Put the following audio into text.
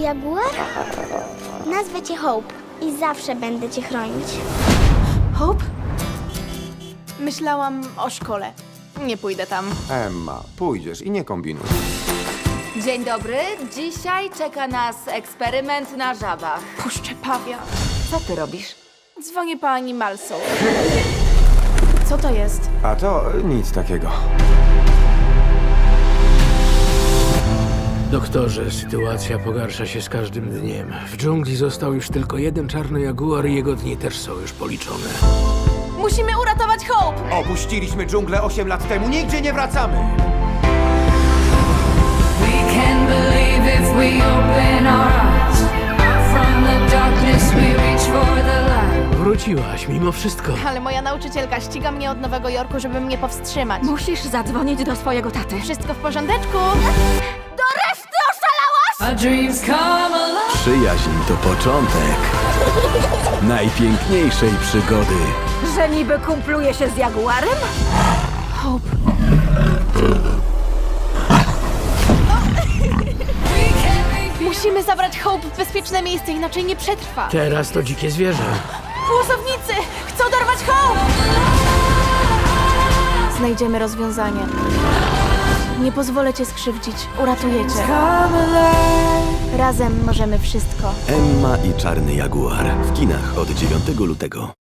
jaguar? Nazwę cię Hope i zawsze będę cię chronić. Hope? Myślałam o szkole. Nie pójdę tam. Emma, pójdziesz i nie kombinuj. Dzień dobry. Dzisiaj czeka nas eksperyment na żabach. Puszczę pawia. Co ty robisz? Dzwonię po animalsów. Co to jest? A to nic takiego. Doktorze, sytuacja pogarsza się z każdym dniem. W dżungli został już tylko jeden czarny jaguar i jego dni też są już policzone. Musimy uratować Hope! Opuściliśmy dżunglę 8 lat temu, nigdzie nie wracamy! We can believe if we open our eyes. From the darkness we reach for the light. Wróciłaś mimo wszystko. Ale moja nauczycielka ściga mnie od Nowego Jorku, żeby mnie powstrzymać. Musisz zadzwonić do swojego taty. Wszystko w porządeczku? Przyjaźń to początek najpiękniejszej przygody. Że niby kumpluje się z jaguarem? Musimy zabrać Hope w bezpieczne miejsce, inaczej nie przetrwa. Teraz to dzikie zwierzę. Kłusownicy! Chcą dorwać Hope! Znajdziemy rozwiązanie. Nie pozwolę cię skrzywdzić. Uratuję cię. Razem możemy wszystko. Emma i Czarny Jaguar w kinach od 9 lutego.